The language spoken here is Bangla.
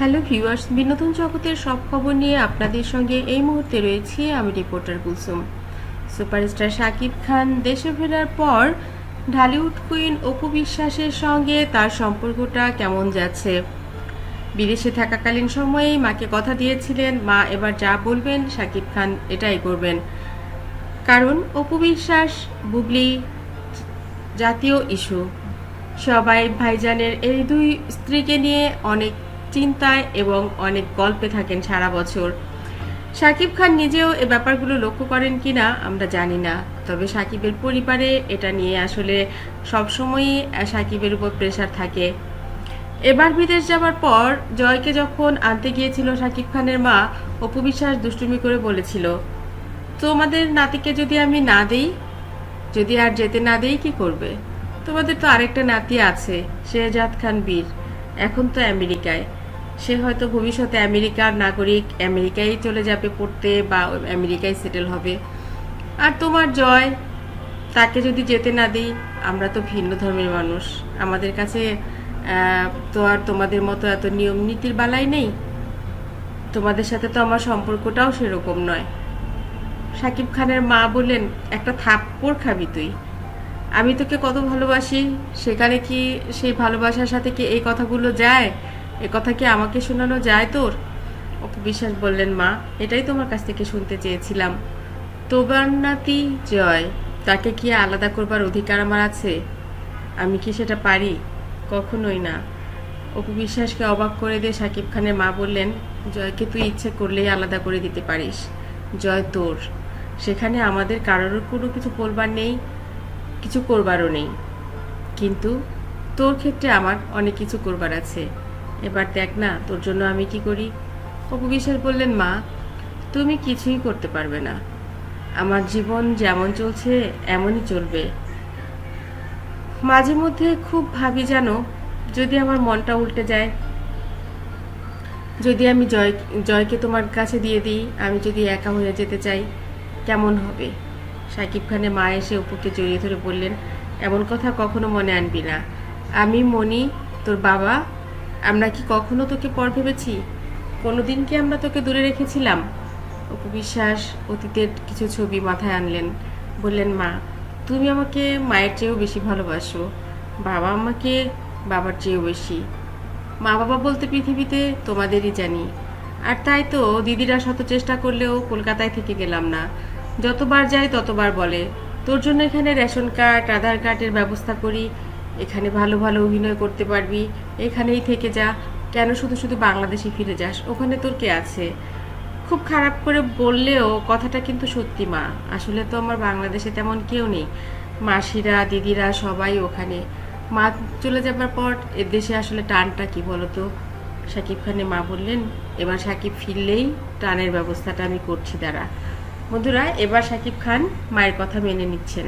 হ্যালো ভিউয়ার্স, বিনোদন জগতের সব খবর নিয়ে আপনাদের সঙ্গে এই মুহূর্তে রয়েছি আমি রিপোর্টার কুলসুম। সুপারস্টার শাকিব খান দেশে ফেরার পর ঢালিউড কুইন অপু বিশ্বাসের সঙ্গে তার সম্পর্কটা কেমন যাচ্ছে? বিদেশে থাকাকালীন সময়েই মাকে কথা দিয়েছিলেন, মা এবার যা বলবেন শাকিব খান এটাই করবেন। কারণ অপু বিশ্বাস বুবলি জাতীয় ইস্যু। সবাই ভাইজানের এই দুই স্ত্রীকে নিয়ে অনেক চিন্তায় এবং অনেক গল্পে থাকেন সারা বছর। সাকিব খান নিজেও এ ব্যাপারগুলো লক্ষ্য করেন কিনা আমরা জানি না। তবে সাকিবের পরিবারে এটা নিয়ে আসলে সবসময়ই সাকিবের উপর প্রেশার থাকে। এবার বিদেশ যাওয়ার পর জয়কে যখন আনতে গিয়েছিল সাকিব খানের মা, অপু বিশ্বাস দুষ্টুমি করে বলেছিল, তোমাদের নাতিকে যদি আমি না দেই, যদি আর যেতে না দেই কি করবে? তোমাদের তো আরেকটা নাতি আছে, শেহজাদ খান বীর। এখন তো আমেরিকায়। সে হয়তো ভবিষ্যতে আমেরিকার নাগরিক, আমেরিকায় চলে যাবে পড়তে বা আমেরিকায় সেটেল হবে। আর তোমার জয়, তাকে যদি যেতে না দিই, আমরা তো ভিন্ন ধর্মের মানুষ। আমাদের কাছে তো আর তোমাদের মতো এত নিয়ম নীতির বালাই নেই। তোমাদের সাথে তো আমার সম্পর্কটাও সেরকম নয়। সাকিব খানের মা বললেন, একটা থাপ্পড় খাবি তুই। আমি তোকে কত ভালোবাসি, সেখানে কি সেই ভালোবাসার সাথে কি এই কথাগুলো যায়? এ কথা কি আমাকে শোনানো যায় তোর? অপু বিশ্বাস বললেন মা, এটাই তোমার কাছ থেকে শুনতে চেয়েছিলাম। তোবার নাতি জয়, তাকে কি আলাদা করবার অধিকার আমার আছে? আমি কি সেটা পারি? কখনোই না। অপু বিশ্বাসকে অবাক করে দিয়ে সাকিব খানের মা বললেন, জয়কে তুই ইচ্ছে করলেই আলাদা করে দিতে পারিস। জয় তোর। সেখানে আমাদের কারোর কোনো কিছু বলবার নেই। কিছু করবারও নেই। কিন্তু তোর ক্ষেত্রে আমার অনেক কিছু করবার আছে। এবার দেখ না, তোর জন্য আমি কি করি? অপু বিশ্বাস বললেন, মা, তুমি কিছুই করতে পারবে না। আমার জীবন যেমন চলছে, এমনই চলবে। মাঝে মধ্যে খুব ভাবি জানো, যদি আমার মনটা উল্টে যায়, যদি আমি জয়, জয়কে তোমার কাছে দিয়ে দিই, আমি যদি একা হয়ে যেতে চাই, কেমন হবে? সাকিব খানের মা এসে অপুকে জড়িয়ে ধরে বললেন, এমন কথা কখনো মনে আনবি না। আমি মনি, তোর বাবা, আমরা কি কখনো তোকে পর ভেবেছি? কোনো দিন কি আমরা তোকে দূরে রেখেছিলাম? অপু বিশ্বাস অতীতের কিছু ছবি মাথায় আনলেন, বললেন, মা, তুমি আমাকে মায়ের চেয়েও বেশি ভালোবাসো। বাবা আমাকে বাবার চেয়েও বেশি। মা বাবা বলতে পৃথিবীতে তোমাদেরই জানি। আর তাই তো দিদিরা শত চেষ্টা করলেও কলকাতায় থেকে গেলাম না। যতবার যাই ততবার বলে। তোর জন্য এখানে রেশন কার্ড, আধার কার্ডের ব্যবস্থা করি। এখানে ভালো ভালো অভিনয় করতে পারবি। এখানেই থেকে যা। কেন শুধু শুধু বাংলাদেশে ফিরে যাস? ওখানে তোর কে আছে? খুব খারাপ করে বললেও কথাটা কিন্তু সত্যি মা। আসলে তো আমার বাংলাদেশে তেমন কেউ নেই। মাসিরা, দিদিরা সবাই ওখানে। মা চলে যাবার পর এ দেশে আসলে টানটা কি বলতো? সাকিব খানের মা বললেন, এবার সাকিব ফিরলেই টানের ব্যবস্থাটা আমি করছি, দাঁড়া। বন্ধুরা এবার সাকিব খান মায়ের কথা মেনে নিচ্ছেন।